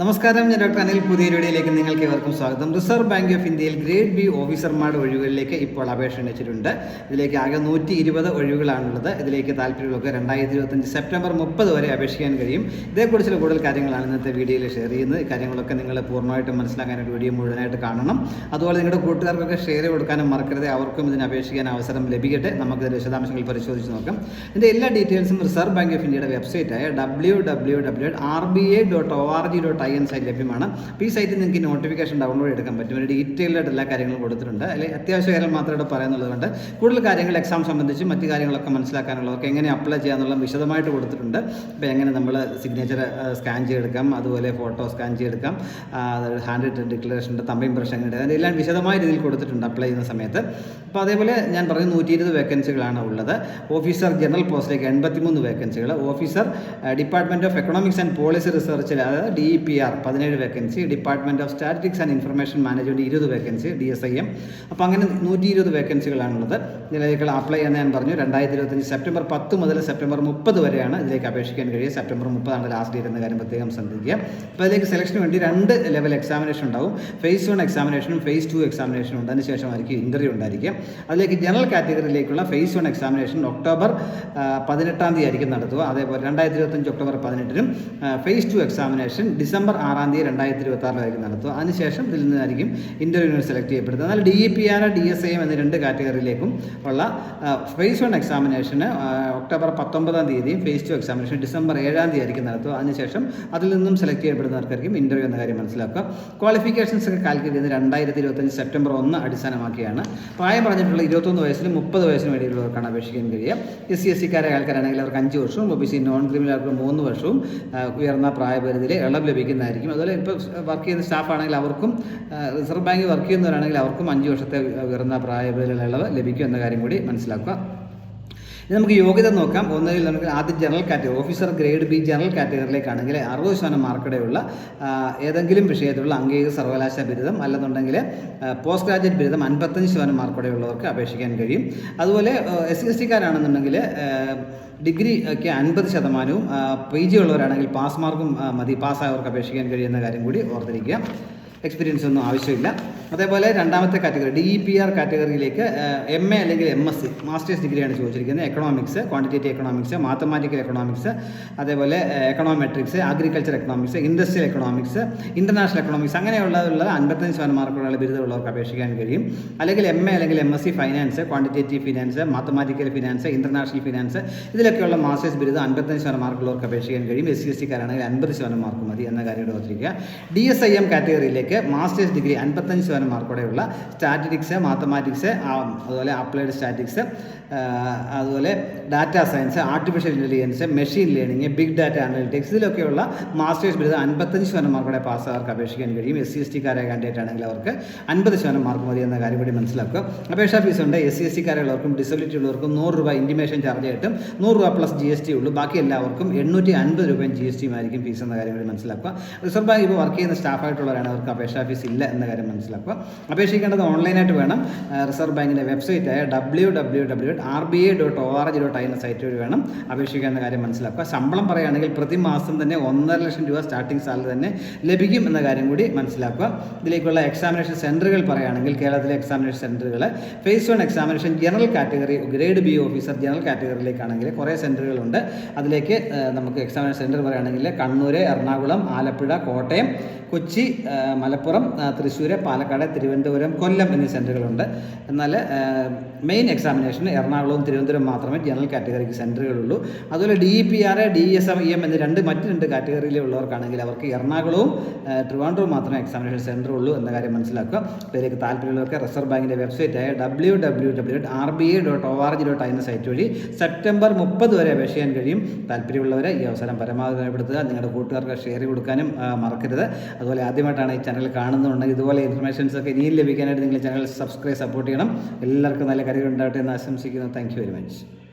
നമസ്കാരം ഞാൻ ഡോക്ടർ അനിൽ പുതിയ വീഡിയോയിലേക്ക് നിങ്ങൾക്ക് ഏവർക്കും സ്വാഗതം. റിസർവ് ബാങ്ക് ഓഫ് ഇന്ത്യയിൽ ഗ്രേഡ് ബി ഓഫീസർമാരുടെ ഒഴിവുകളിലേക്ക് ഇപ്പോൾ അപേക്ഷ ക്ഷണിച്ചിട്ടുണ്ട് ഇതിലേക്ക് ആകെ നൂറ്റി ഇരുപത് ഒഴിവുകളാണുള്ളത്. ഇതിലേക്ക് താല്പര്യമുള്ളവർക്ക് രണ്ടായിരത്തി ഇരുപത്തഞ്ച് സെപ്റ്റംബർ മുപ്പത് വരെ അപേക്ഷിക്കാൻ കഴിയും. ഇതേക്കുറിച്ചുള്ള കൂടുതൽ കാര്യങ്ങളാണ് ഇന്നത്തെ വീഡിയോയിൽ ഷെയർ ചെയ്യുന്നത്. കാര്യങ്ങളൊക്കെ നിങ്ങൾ പൂർണമായിട്ടും മനസ്സിലാക്കാനായിട്ട് വീഡിയോ മുഴുവനായിട്ട് കാണണം. അതുപോലെ നിങ്ങളുടെ കൂട്ടുകാർക്കൊക്കെ ഷെയർ കൊടുക്കാനും മറക്കരുത്. അവർക്കും ഇതിന് അപേക്ഷിക്കാൻ അവസരം ലഭിക്കട്ടെ. നമുക്ക് വിശദാംശങ്ങൾ പരിശോധിച്ച് നോക്കാം. ഇതിന്റെ എല്ലാ ഡീറ്റെയിൽസും റിസർവ് ബാങ്ക് ഓഫ് ഇന്ത്യയുടെ വെബ്സൈറ്റായ W W W R B I dot O R G dot I site ലഭ്യമാണ്. അപ്പോൾ ഈ സൈറ്റിൽ നിങ്ങൾക്ക് നോട്ടിഫിക്കേഷൻ ഡൗൺലോഡ് എടുക്കാൻ പറ്റും. ഒരു ഡീറ്റെയിൽഡ് ആയിട്ട് എല്ലാ കാര്യങ്ങളും കൊടുത്തിട്ടുണ്ട്. അല്ലെങ്കിൽ അത്യാവശ്യ കാര്യങ്ങൾ മാത്രമേ ഇവിടെ പറയുന്നുള്ളത് കൂടുതൽ കാര്യങ്ങൾ എക്സാം സംബന്ധിച്ച് മറ്റു കാര്യങ്ങളൊക്കെ മനസ്സിലാക്കാനുള്ളതൊക്കെ എങ്ങനെ അപ്ലൈ ചെയ്യാന്നുള്ള വിശദമായിട്ട് കൊടുത്തിട്ടുണ്ട്. അപ്പോൾ എങ്ങനെ നമ്മൾ സിഗ്നേച്ചർ സ്കാൻ ചെയ്തെടുക്കാം. അതുപോലെ ഫോട്ടോ സ്കാൻ ചെയ്തെടുക്കാം. ഹാൻഡ് റിട്ടൺ ഡിക്ലറേഷന്റെ തമ്പ ഇംപ്രഷൻ അതിന്റെ എല്ലാം വിശദമായ രീതിയിൽ കൊടുത്തിട്ടുണ്ട് അപ്ലൈ ചെയ്യുന്ന സമയത്ത്. അപ്പോൾ അതേപോലെ ഞാൻ പറഞ്ഞു നൂറ്റി ഇരുപത് വേക്കൻസികളാണ് ഉള്ളത്. ഓഫീസർ ജനറൽ പോസ്റ്റിലേക്ക് എൺപത്തിമൂന്ന് വേക്കൻസികൾ officer department of economics and policy റിസർച്ചിൽ അതായത് ഡി ഇ ആർ പതിനേഴ് vacancy department of statics and information management ഇരുപത് vacancy D S I M അപ്പോൾ അങ്ങനെ നൂറ്റി ഇരുപത് വേക്കൻസികളാണുള്ളത് ഇതിലേക്ക് അപ്ലൈ ചെയ്യാൻ ഞാൻ പറഞ്ഞു രണ്ടായിരത്തി ഇരുപത്തഞ്ച് സെപ്റ്റംബർ പത്ത് മുതൽ സെപ്റ്റംബർ മുപ്പത് വരെയാണ് ഇതിലേക്ക് അപേക്ഷിക്കാൻ കഴിയുക. സെപ്റ്റംബർ മുപ്പതാണ് ലാസ്റ്റ് ഡേറ്റ് എന്ന കാര്യം പ്രത്യേകം ശ്രദ്ധിക്കുക. അപ്പോൾ അതിലേക്ക് സെലക്ഷന് വേണ്ടി രണ്ട് ലെവൽ എക്സാമിനേഷൻ ഉണ്ടാവും. ഫേസ് വൺ എക്സാമിനേഷനും ഫേസ് ടു എക്സാമിനേഷനും ഉണ്ട്. അതിനുശേഷമായിരിക്കും ഇന്റർവ്യൂ ഉണ്ടായിരിക്കും അതിലേക്ക് ജനറൽ കാറ്റഗറിയിലേക്കുള്ള ഫേസ് വൺ എക്സാമിനേഷൻ ഒക്ടോബർ പതിനെട്ടാം തീയതി ആയിരിക്കും നടത്തുക. അതേപോലെ രണ്ടായിരത്തി ഇരുപത്തഞ്ച് ഒക്ടോബർ പതിനെട്ടിനും ഫേസ് ടു എക്സാമിനേഷൻ ഡിസംബർ ആറാം തീയതി രണ്ടായിരത്തി ഇരുപത്തി ആറിലായിരിക്കും നടത്തുക. അതിനുശേഷം ഇതിൽ നിന്നായിരിക്കും ഇന്റർവ്യൂ സെലക്ട് ചെയ്യപ്പെടുന്നത്. എന്നാൽ D E P R D S M എന്നീ രണ്ട് കാറ്റഗറിയിലേക്കും ഉള്ള ഫേസ് വൺ എക്സാമിനേഷന് ഒക്ടോബർ പത്തൊമ്പതാം തീയതി ഫേസ് ടു എക്സാമിനേഷൻ ഡിസംബർ ഏഴാം തീയതി ആയിരിക്കും നടത്തുക. അതിനുശേഷം അതിൽ നിന്നും സെലക്ട് ചെയ്യപ്പെടുന്നവർക്കായിരിക്കും ഇന്റർവ്യൂ എന്ന കാര്യം മനസ്സിലാക്കുക. ക്വാളിഫിക്കേഷൻസ് ഒക്കെ കാൽക്കുലേറ്റ് ചെയ്യുന്നത് രണ്ടായിരത്തി ഇരുപത്തഞ്ച് സെപ്റ്റംബർ ഒന്ന് അടിസ്ഥാനമാക്കിയാണ്. പ്രായം പറഞ്ഞിട്ടുള്ള ഇരുപത്തൊന്ന് വയസ്സിലും മുപ്പത് വയസ്സിനും ഇടയിലുള്ളവർക്കാണ് അപേക്ഷിക്കാൻ കഴിയുക. എസ് സി എസ് സിക്കാരെ ആൾക്കാരാണെങ്കിൽ അവർക്ക് അഞ്ച് വർഷവും O B C non criminal ആൾക്ക് മൂന്ന് വർഷവും ഉയർന്ന പ്രായപരിധിയിൽ ഇളവ് ലഭിക്കുന്നതായിരിക്കും അതുപോലെ ഇപ്പോൾ വർക്ക് ചെയ്യുന്ന സ്റ്റാഫ് ആണെങ്കിൽ അവർക്കും റിസർവ് ബാങ്കിൽ വർക്ക് ചെയ്യുന്നവരാണെങ്കിൽ അവർക്കും അഞ്ച് വർഷത്തെ ഉയർന്ന പ്രായപരിധിയിലുള്ള ഇളവ് ലഭിക്കും എന്ന കാര്യം കൂടി മനസ്സിലാക്കുക. ഇനി നമുക്ക് യോഗ്യത നോക്കാം. ഒന്നുകിൽ നമുക്ക് ആദ്യം general category officer grade B general കാറ്റഗറിയിലേക്കാണെങ്കിൽ അറുപത് ശതമാനം മാർക്കടെയുള്ള ഏതെങ്കിലും വിഷയത്തിലുള്ള അംഗീകൃത സർവകലാശാല ബിരുദം അല്ലെന്നുണ്ടെങ്കിൽ പോസ്റ്റ് ഗ്രാജുവേറ്റ് ബിരുദം അൻപത്തഞ്ച് ശതമാനം മാർക്കടെയുള്ളവർക്ക് അപേക്ഷിക്കാൻ കഴിയും. അതുപോലെ എസ് സി എസ് ടിക്കാരാണെന്നുണ്ടെങ്കിൽ ഡിഗ്രി ഒക്കെ അൻപത് ശതമാനവും പി ജി ഉള്ളവരാണെങ്കിൽ പാസ് മാർക്കും മതി. പാസ്സായവർക്ക് അപേക്ഷിക്കാൻ കഴിയുന്ന കാര്യം കൂടി ഓർത്തിരിക്കുക. എക്സ്പീരിയൻസ് ഒന്നും ആവശ്യമില്ല. അതേപോലെ രണ്ടാമത്തെ category D E P R കാറ്റഗറിയിലേക്ക് M A അല്ലെങ്കിൽ എം എസ് സി മാസ്റ്റേഴ്സ് ഡിഗ്രിയാണ് ചോദിച്ചിരിക്കുന്നത്. Economics quantitative economics mathematical economics അതേപോലെ econometrics agriculture economics industrial economics international economics അങ്ങനെയുള്ളതുള്ള അൻപത്തഞ്ച് ശതമാനം മാർക്കുള്ള ബിരുദമുള്ളവർക്ക് അപേക്ഷിക്കാൻ കഴിയും. അല്ലെങ്കിൽ എം എ അല്ലെങ്കിൽ M S C finance quantitative finance mathematical finance international finance ഇതിലൊക്കെയുള്ള masters ബിരുദം അൻപത്തഞ്ച് ശതമാനം മാർക്കുള്ളവർക്ക് അപേക്ഷിക്കാൻ കഴിയും. എസ് സി എസ് സിക്കാരാണെങ്കിൽ അൻപത് ശതമാനം മാർക്ക് മതി എന്ന കാര്യം ഓർത്തിരിക്കുക. ഡി എസ് ഐ എം കാറ്റഗറിയിലേക്ക് മാസ്റ്റേഴ്സ് ഡിഗ്രി അൻപത്തഞ്ച് ശതമാനം മാർക്കോടെയുള്ള സ്റ്റാറ്റിറ്റിക്സ് മാത്തമാറ്റിക്സ് അതുപോലെ അപ്ലൈഡ് സ്റ്റാറ്റിക്സ് അതുപോലെ data science artificial intelligence machine learning big data analytics ഇതിലൊക്കെയുള്ള masters ബിരുദം അൻപത്തഞ്ച് ശതമാനം മാർക്കോടെ പാസ്സാർക്ക് അപേക്ഷിക്കാൻ കഴിയും. എസ് സി എസ് ടിക്കാരെ കാൻഡിഡേറ്റ് ആണെങ്കിൽ അവർക്ക് അൻപത് ശതമാനം മാർക്ക് മതി എന്ന കാര്യം കൂടി മനസ്സിലാക്കുക. അപേക്ഷാ ഫീസ് ഉണ്ട്. എസ് സി എസ് ടിക്കാരുള്ളവർക്കും ഡിസബിലിറ്റി ഉള്ളവർക്കും നൂറ് രൂപ ഇന്റിമേഷൻ ചാർജ് ആയിട്ടും നൂറ് രൂപ പ്ലസ് ജി എസ് ടി ഉള്ളൂ. ബാക്കി എല്ലാവർക്കും എണ്ണൂറ്റി അൻപത് രൂപയും ജി എസ് ടിയും ആയിരിക്കും ഫീസ് എന്ന കാര്യം കൂടി മനസ്സിലാക്കുക. റിസർവ് ബാങ്ക് ഇപ്പോൾ വർക്ക് ചെയ്യുന്ന സ്റ്റാഫായിട്ടുള്ളവരാണ് അവർക്ക് അപേക്ഷാ ഫീസ് ഇല്ല എന്ന കാര്യം മനസ്സിലാക്കുക. അപേക്ഷിക്കേണ്ടത് ഓൺലൈനായിട്ട് വേണം. റിസർവ് ബാങ്കിന്റെ വെബ്സൈറ്റായ W W W dot R B I dot O R G dot I എന്ന സൈറ്റ് വഴി വേണം അപേക്ഷിക്കേണ്ട കാര്യം മനസ്സിലാക്കുക. ശമ്പളം പറയുകയാണെങ്കിൽ പ്രതിമാസം തന്നെ ഒന്നര ലക്ഷം രൂപ സ്റ്റാർട്ടിംഗ് സാലറി തന്നെ ലഭിക്കും എന്ന കാര്യം കൂടി മനസ്സിലാക്കുക. ഇതിലേക്കുള്ള എക്സാമിനേഷൻ സെന്ററുകൾ പറയുകയാണെങ്കിൽ കേരളത്തിലെ എക്സാമിനേഷൻ സെന്ററുകൾ phase one examination general category grade B officer general കാറ്റഗറിയിലേക്കാണെങ്കിൽ കുറേ സെന്ററുകളുണ്ട് അതിലേക്ക് നമുക്ക് എക്സാമിനേഷൻ സെന്റർ പറയുകയാണെങ്കിൽ കണ്ണൂർ എറണാകുളം ആലപ്പുഴ കോട്ടയം കൊച്ചി മലപ്പുറം തൃശ്ശൂർ പാലക്കാട് തിരുവനന്തപുരം കൊല്ലം എന്നീ സെന്ററുകളുണ്ട് എന്നാൽ മെയിൻ എക്സാമിനേഷന് എറണാകുളവും തിരുവനന്തപുരം മാത്രമേ ജനറൽ കാറ്റഗറിക്ക് സെന്ററുകളുള്ളൂ അതുപോലെ D E P R D S M E M എന്നീ രണ്ട് മറ്റ് രണ്ട് കാറ്റഗറിയിലുള്ളവർക്കാണെങ്കിൽ അവർക്ക് എറണാകുളവും ട്രിവാൻഡ്രവും മാത്രമേ എക്സാമിനേഷൻ സെന്റർ ഉള്ളൂ എന്ന കാര്യം മനസ്സിലാക്കുക. പേരേക്ക് താല്പര്യമുള്ളവർക്ക് റിസർവ് ബാങ്കിന്റെ വെബ്സൈറ്റായ W W W dot R B I dot O R G dot I എന്ന സൈറ്റ് വഴി സെപ്റ്റംബർ മുപ്പത് വരെ അപേക്ഷിക്കാൻ കഴിയും. താല്പര്യമുള്ളവരെ ഈ അവസരം പരമാവധി ഉപയോഗപ്പെടുത്തുക. നിങ്ങളുടെ കൂട്ടുകാർക്ക് ഷെയർ കൊടുക്കാനും മറക്കരുത്. അതുപോലെ ആദ്യമായിട്ടാണ് ഈ ചാനൽ കാണുന്നുണ്ടെങ്കിൽ ഇതുപോലെ ഇൻഫർമേഷൻസ് ഒക്കെ ഇനിയും ലഭിക്കാനായിട്ട് നിങ്ങൾ ചാനൽ സബ്സ്ക്രൈബ് സപ്പോർട്ട് ചെയ്യണം. എല്ലാവർക്കും നല്ല കാര്യങ്ങൾ ഉണ്ടാവട്ടെ എന്ന് ആശംസിക്കുന്നു. Thank very much